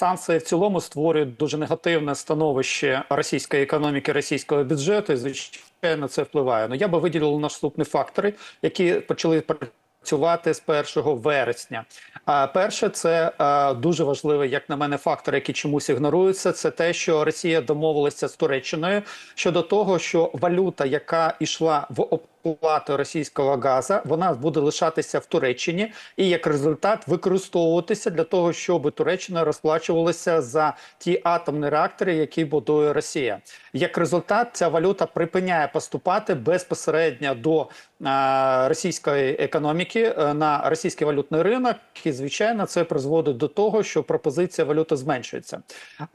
санкції в цілому створюють дуже негативне становище російської економіки, російського бюджету. І звичайно, це впливає. Ну я би виділив наступні фактори, які почали працювати з 1 вересня. А перше, це е, дуже важливий, як на мене, фактор, який чомусь ігнорується. Це те, що Росія домовилася з Туреччиною щодо того, що валюта, яка йшла в оплату російського газу, вона буде лишатися в Туреччині і як результат використовуватися для того, щоб Туреччина розплачувалася за ті атомні реактори, які будує Росія. Як результат, ця валюта припиняє поступати безпосередньо до е, російської економіки е, на російський валютний ринок, і звичайно це призводить до того, що пропозиція валюти зменшується.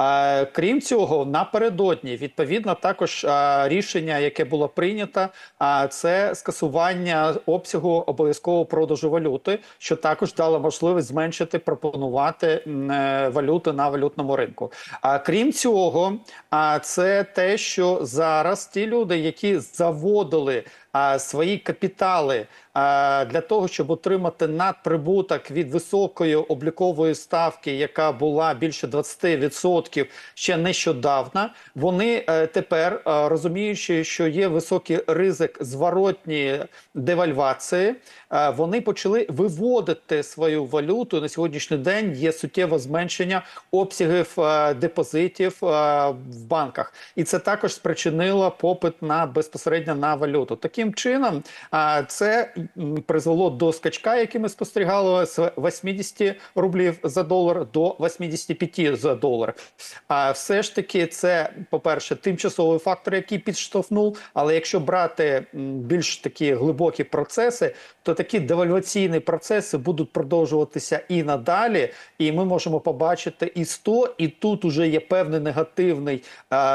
Е, крім цього, напередодні відповідно також е, рішення, яке було прийнято, е, це скасування обсягу обов'язкового продажу валюти, що також дало можливість зменшити пропонувати е, валюти на валютному ринку. А крім цього, а це те, що зараз ті люди, які заводили свої капітали для того, щоб отримати надприбуток від високої облікової ставки, яка була більше 20% ще нещодавно, вони е, тепер е, розуміючи, що є високий ризик зворотньої девальвації, е, вони почали виводити свою валюту. На сьогоднішній день є суттєве зменшення обсягів депозитів в банках, і це також спричинило попит на безпосередньо на валюту. Таким чином, а, це призвело до скачка, який ми спостерігали з 80 рублів за долар до 85 за долар. А все ж таки, це по перше, тимчасовий фактор, який підштовхнув. Але якщо брати більш такі глибокі процеси, то такі девальваційні процеси будуть продовжуватися і надалі, і ми можемо побачити і 100, і тут уже є певний негативний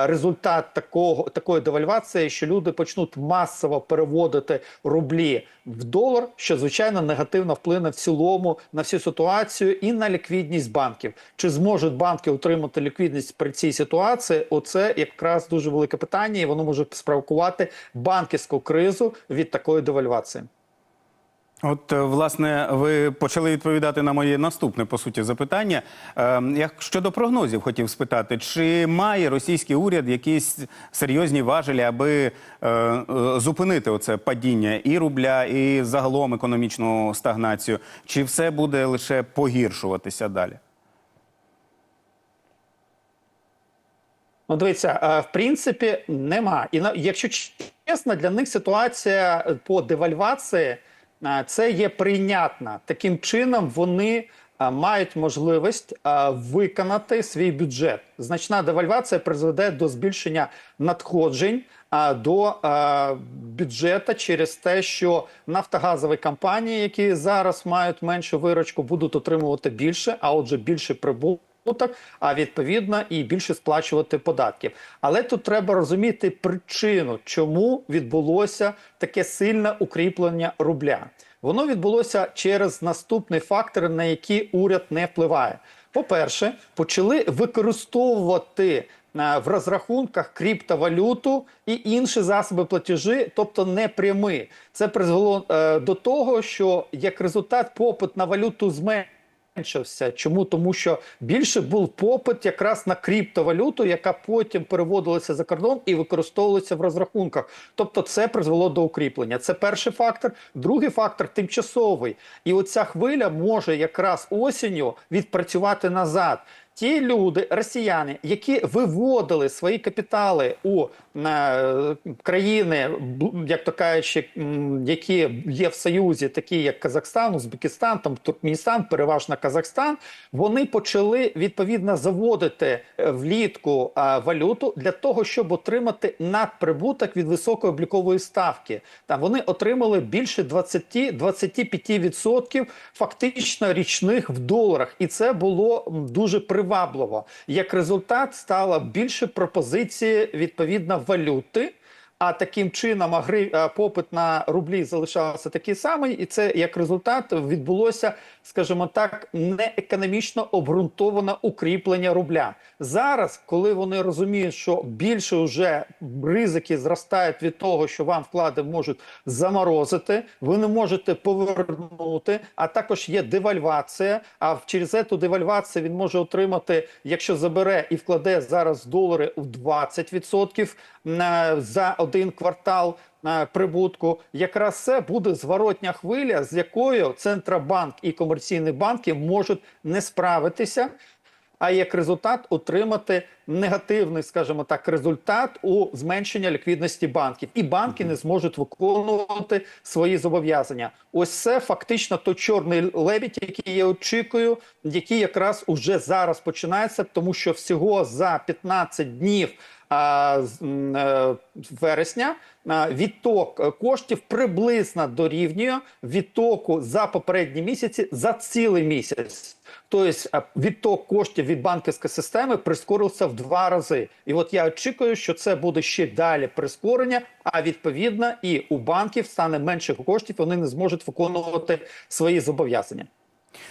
результат такого такої девальвації, що люди почнуть масово переводити рублі в долар, що звичайно негативно вплине в цілому на всю ситуацію і на ліквідність банків. Чи зможуть банки отримати ліквідність при цій ситуації? Оце якраз дуже велике питання, і воно може спровокувати банківську кризу від такої девальвації. От, е, власне, ви почали відповідати на моє наступне по суті запитання. Е, я щодо прогнозів хотів спитати, чи має російський уряд якісь серйозні важелі, аби е, зупинити оце падіння і рубля, і загалом економічну стагнацію? Чи все буде лише погіршуватися далі? Ну, дивіться, е, в принципі, нема. І якщо чесно, для них ситуація по девальвації це є прийнятна. Таким чином вони мають можливість виконати свій бюджет. Значна девальвація призведе до збільшення надходжень до бюджету через те, що нафтогазові компанії, які зараз мають меншу виручку, будуть отримувати більше, а отже, більше прибутку прибуток, а відповідно і більше сплачувати податків. Але тут треба розуміти причину, чому відбулося таке сильне укріплення рубля. Воно відбулося через наступний фактор, на який уряд не впливає. По-перше, почали використовувати е, в розрахунках криптовалюту і інші засоби платежі, тобто не прямі. Це призвело е, до того, що як результат попит на валюту зменшився. Зменшився. Чому? Тому що більше був попит якраз на криптовалюту, яка потім переводилася за кордон і використовувалася в розрахунках. Тобто, це призвело до укріплення. Це перший фактор. Другий фактор тимчасовий. І оця хвиля може якраз осінню відпрацювати назад. Ті люди, росіяни, які виводили свої капітали у е, країни, як то кажучи, які є в Союзі, такі як Казахстан, Узбекистан, там Туркменістан, переважно Казахстан, вони почали відповідно заводити е, влітку е, валюту для того, щоб отримати надприбуток від високої облікової ставки. Та вони отримали більше 20-25% фактично річних в доларах, і це було дуже привабливо. Як результат, стало більше пропозиції відповідно валюти. А таким чином агри, попит на рублі залишався такий самий, і це як результат відбулося скажімо так, не економічно обґрунтоване укріплення рубля. Зараз, коли вони розуміють, що більше вже ризики зростають від того, що вам вклади можуть заморозити, ви не можете повернути. А також є девальвація. А через цю девальвацію він може отримати, якщо забере і вкладе зараз долари в 20% на- за один квартал прибутку, якраз це буде зворотня хвиля, з якою Центробанк і комерційні банки можуть не справитися. А як результат отримати негативний, скажімо так, результат у зменшення ліквідності банків, і банки не зможуть виконувати свої зобов'язання. Ось це фактично той чорний лебідь, який я очікую, який якраз уже зараз починається, тому що всього за 15 днів а, е, вересня відток коштів приблизно дорівнює відтоку за попередні місяці за цілий місяць. Тобто е, відток коштів від банківської системи прискорився в два рази. І от я очікую, що це буде ще далі прискорення. А відповідно, і у банків стане менше коштів, вони не зможуть виконувати свої зобов'язання.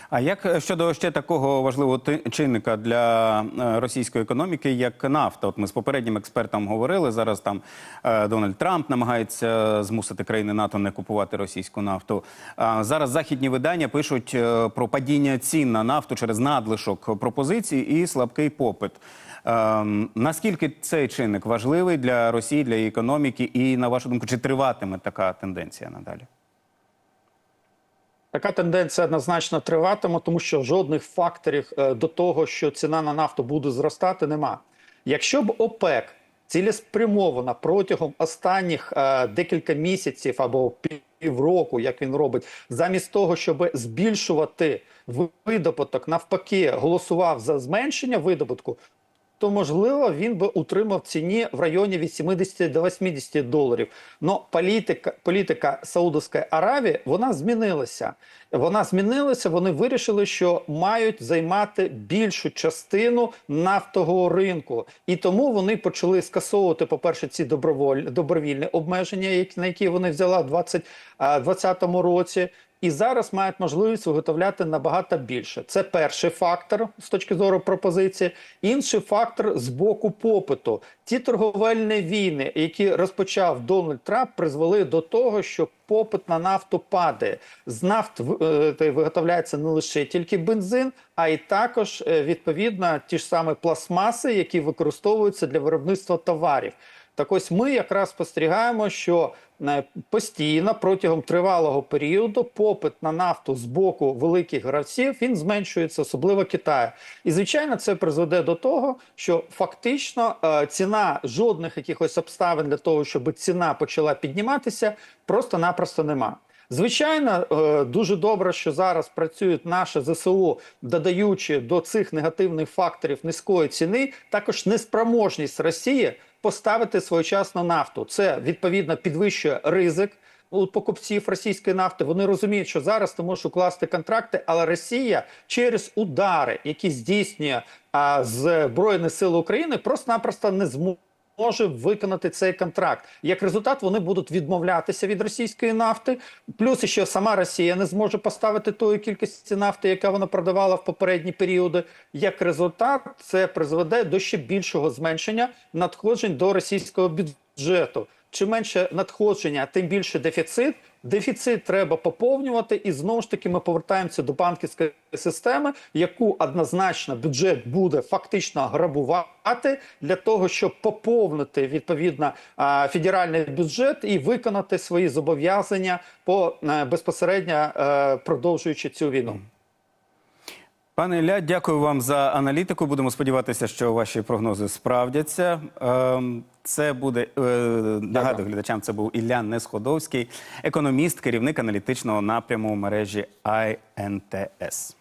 А як е, щодо ще такого важливого чинника для е, російської економіки, як нафта? От ми з попереднім експертом говорили. Зараз там е, Дональд Трамп намагається змусити країни НАТО не купувати російську нафту. А зараз західні видання пишуть про падіння цін на нафту через надлишок пропозицій і слабкий попит. Ем, наскільки цей чинник важливий для Росії, для її економіки, і на вашу думку, чи триватиме така тенденція надалі? Така тенденція однозначно триватиме, тому що жодних факторів е, до того, що ціна на нафту буде зростати, нема. Якщо б ОПЕК цілеспрямовано протягом останніх е, декілька місяців або півроку, як він робить, замість того, щоб збільшувати видобуток, навпаки, голосував за зменшення видобутку, то можливо він би утримав ціні в районі від 70 до 80 доларів. Но політика, політика Саудовської Аравії вона змінилася. Вона змінилася. Вони вирішили, що мають займати більшу частину нафтового ринку, і тому вони почали скасовувати, по перше, ці доброволь, добровільні обмеження, які на які вони взяла в 2020 році. І зараз мають можливість виготовляти набагато більше. Це перший фактор з точки зору пропозиції. Інший фактор з боку попиту. Ті торговельні війни, які розпочав Дональд Трамп, призвели до того, що попит на нафту падає. З нафт е, виготовляється не лише тільки бензин, а й також е, відповідно ті ж самі пластмаси, які використовуються для виробництва товарів. Так ось ми якраз спостерігаємо, що постійно протягом тривалого періоду попит на нафту з боку великих гравців він зменшується, особливо Китаю. І звичайно, це призведе до того, що фактично е, ціна жодних якихось обставин для того, щоб ціна почала підніматися, просто-напросто нема. Звичайно, е, дуже добре, що зараз працюють наше ЗСУ, додаючи до цих негативних факторів низької ціни, також неспроможність Росії поставити своєчасно нафту. Це відповідно підвищує ризик. У покупців російської нафти вони розуміють, що зараз ти можеш укласти контракти, але Росія через удари, які здійснює Збройні Сили України, просто-напросто не зможе може виконати цей контракт. Як результат, вони будуть відмовлятися від російської нафти. Плюс ще сама Росія не зможе поставити тої кількості нафти, яка вона продавала в попередні періоди. Як результат, це призведе до ще більшого зменшення надходжень до російського бюджету. Чим менше надходження, тим більше дефіцит. Дефіцит треба поповнювати, і знову ж таки ми повертаємося до банківської системи, яку однозначно бюджет буде фактично грабувати для того, щоб поповнити відповідно федеральний бюджет і виконати свої зобов'язання по е, безпосередньо е, продовжуючи цю війну. Пане Ілля, дякую вам за аналітику. Будемо сподіватися, що ваші прогнози справдяться. Ем, Це буде е, нагадую глядачам. Це був Ілля Несходовський, економіст, керівник аналітичного напряму мережі INTS.